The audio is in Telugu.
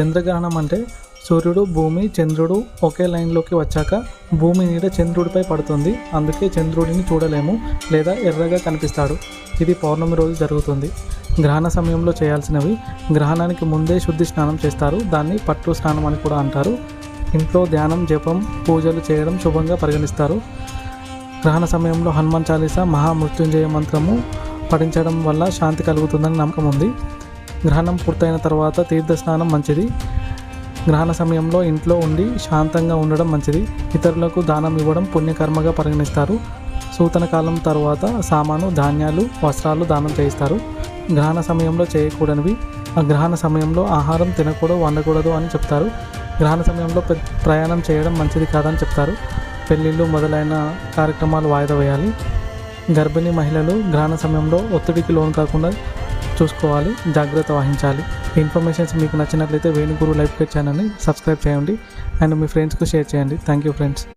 చంద్రగ్రహణం అంటే సూర్యుడు భూమి చంద్రుడు ఒకే లైన్లోకి వచ్చాక భూమి నీడ చంద్రుడిపై పడుతుంది. అందుకే చంద్రుడిని చూడలేము లేదా ఎర్రగా కనిపిస్తాడు. ఇది పౌర్ణమి రోజు జరుగుతుంది. గ్రహణ సమయంలో చేయాల్సినవి గ్రహణానికి ముందే శుద్ధి స్నానం చేస్తారు. దాన్ని పట్టు స్నానం అని కూడా అంటారు. ఇంట్లో ధ్యానం జపం పూజలు చేయడం శుభంగా పరిగణిస్తారు. గ్రహణ సమయంలో హనుమాన్ చాలీస మహామృత్యుంజయ మంత్రము పఠించడం వల్ల శాంతి కలుగుతుందని నమ్మకం ఉంది. గ్రహణం పూర్తయిన తర్వాత తీర్థస్నానం మంచిది. గ్రహణ సమయంలో ఇంట్లో ఉండి శాంతంగా ఉండడం మంచిది. ఇతరులకు దానం ఇవ్వడం పుణ్యకర్మగా పరిగణిస్తారు. సూతన కాలం తర్వాత సామాను ధాన్యాలు వస్త్రాలు దానం చేయిస్తారు. గ్రహణ సమయంలో చేయకూడనివి. ఆ గ్రహణ సమయంలో ఆహారం తినకూడదు వండకూడదు అని చెప్తారు. గ్రహణ సమయంలో ప్రయాణం చేయడం మంచిది కాదని చెప్తారు. పెళ్ళిళ్ళు మొదలైన కార్యక్రమాలు వాయిదా వేయాలి. గర్భిణీ మహిళలు గ్రహణ సమయంలో ఒత్తిడికి లోను కాకుండా చూసుకోవాలి జాగ్రత్త వహించాలి. ఇన్ఫర్మేషన్స్ మీకు నచ్చినట్లయితే వేణుగురు లైఫ్ కేర్ ఛానల్ని సబ్స్క్రైబ్ చేయండి. అండ్ మీ ఫ్రెండ్స్కు షేర్ చేయండి. Thank you friends.